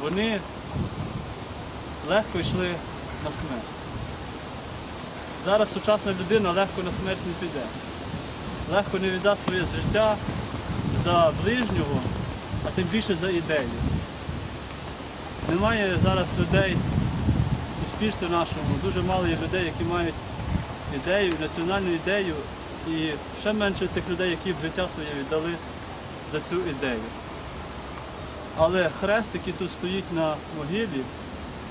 Вони легко йшли на смерть. Зараз сучасна людина легко на смерть не піде. Легко не віддасть своє життя за ближнього, а тим більше за ідею. Немає зараз людей у суспільстві нашому, дуже мало є людей, які мають ідею, національну ідею, і ще менше тих людей, які б життя своє віддали за цю ідею. Але хрест, який тут стоїть на могилі,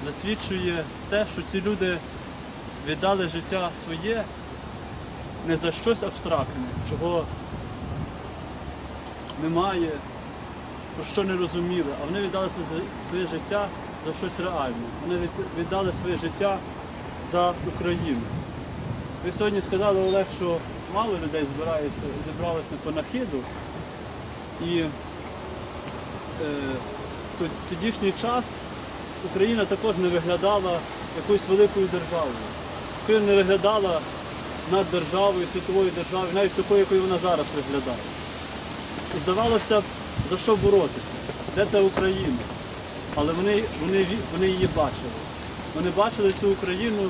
засвідчує те, що ці люди віддали життя своє не за щось абстрактне, чого немає, про що не розуміли, а вони віддали своє- життя за щось реальне. Вони віддали своє життя за Україну. Ви сьогодні сказали, Олег, що мало людей збирається, зібралось на панахиду. І тодішній час Україна також не виглядала якоюсь великою державою. Україна не виглядала над державою, світовою державою, навіть такою, якою вона зараз виглядає. І здавалося за що боротися? Де ця Україна? Але вони, вони, вони її бачили. Вони бачили цю Україну,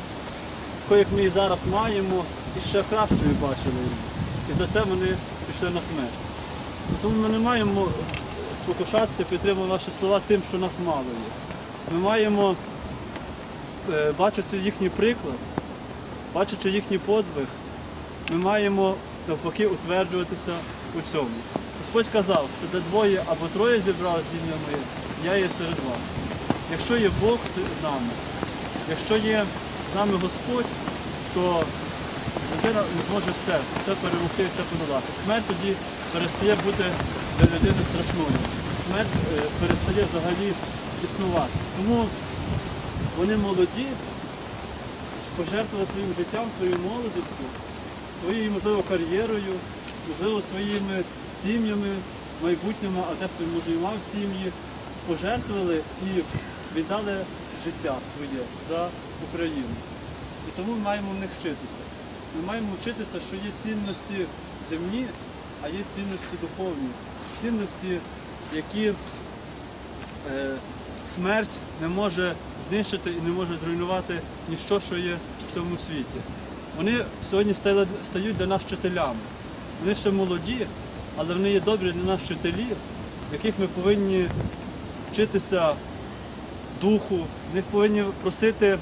такою, як ми її зараз маємо, і ще кращою бачили її. І за це вони пішли на смерть. Тому ми не маємо спокушатися, підтримувати ваші слова тим, що нас мало є. Ми маємо е, бачити їхній приклад, бачачи їхній подвиг, ми маємо навпаки утверджуватися у цьому. Господь казав, що де двоє або троє зібрали з ім'я моє, я є серед вас. Якщо є Бог з нами, якщо є з нами Господь, то людина зможе все, все перемогти, все подолати. Смерть тоді перестає бути для людини страшною. Смерть е, перестає взагалі існувати. Тому вони молоді, пожертвували своїм життям, своєю молодістю, своєю, можливо, кар'єрою, можливо, своїми сім'ями, майбутніми, а дехто може і сім'ї, пожертвували і віддали життя своє за Україну. І тому маємо в них вчитися. Ми маємо вчитися, що є цінності земні, а є цінності духовні, цінності, які е, смерть не може знищити і не може зруйнувати ніщо, що є в цьому світі. Вони сьогодні стали- стають для нас вчителями. Вони ще молоді, але вони є добрі для нас вчителі, в яких ми повинні вчитися духу, в них повинні просити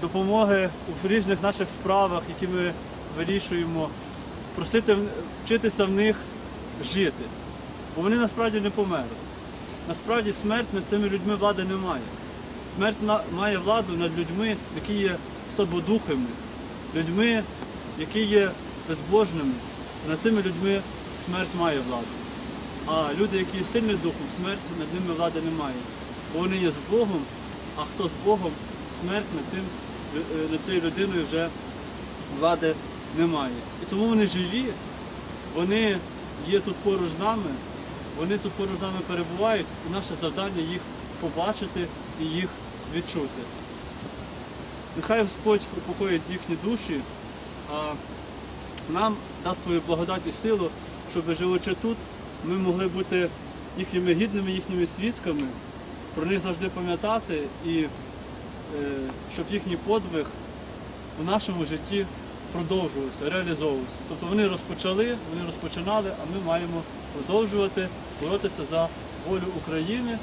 допомоги у різних наших справах, які ми вирішуємо, просити вчитися в них жити. Бо вони насправді не померли. Насправді смерть над цими людьми влади не має. Смерть має владу над людьми, які є слабодухими, людьми, які є безбожними. Над цими людьми смерть має владу. А люди, які є сильні духом, смерть над ними влади не має. Бо вони є з Богом, а хто з Богом, смерть над, тим, над цією людиною вже влади немає. І тому вони живі, вони є тут поруч з нами, вони тут поруч з нами перебувають, і наше завдання їх побачити і їх відчути. Нехай Господь упокоїть їхні душі, а нам дасть свою благодать і силу, щоб живучи тут, ми могли бути їхніми гідними, їхніми свідками, про них завжди пам'ятати і е, щоб їхній подвиг у нашому житті продовжувався, реалізовувався. Тобто вони розпочали, вони розпочинали, а ми маємо продовжувати боротися за волю України,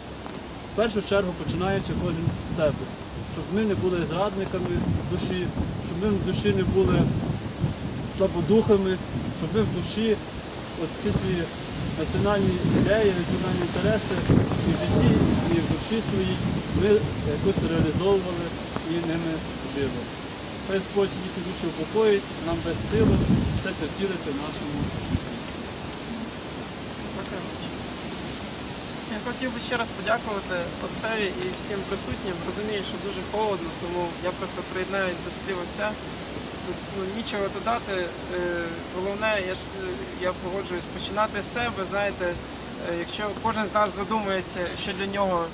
в першу чергу починаючи кожен з себе, щоб ми не були зрадниками душі, щоб ми в душі не були слабодухами, щоб ми в душі от всі ці національні ідеї, національні інтереси і в житті, і в душі своїй ми якось реалізовували і ними жили. Хай Господь їхні душі упокоїть, нам дасть сили все це втілити в нашому житті. Я хотів би ще раз подякувати отцеві і всім присутнім. Розумію, що дуже холодно, тому я просто приєднаюсь до слів отця. Ну, нічого додати. Е, Головне, я ж е, я погоджуюсь починати з себе. Знаєте, е, якщо кожен з нас задумується, що для нього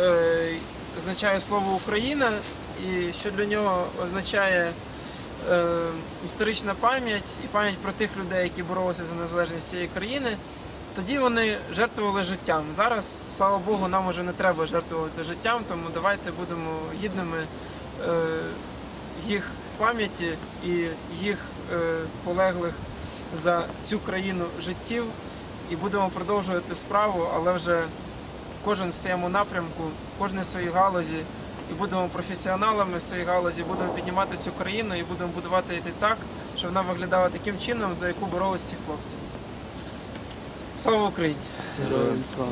е, означає слово Україна, і що для нього означає е, історична пам'ять і пам'ять про тих людей, які боролися за незалежність цієї країни, тоді вони жертвували життям. Зараз, слава Богу, нам уже не треба жертвувати життям, тому давайте будемо гідними е, їх пам'яті і їх е, полеглих за цю країну життів і будемо продовжувати справу, але вже кожен в своєму напрямку, кожен в своїй галузі, і будемо професіоналами в своїй галузі, будемо піднімати цю країну і будемо будувати її так, щоб вона виглядала таким чином, за яку боролись ці хлопці. Слава Україні! Героям слава.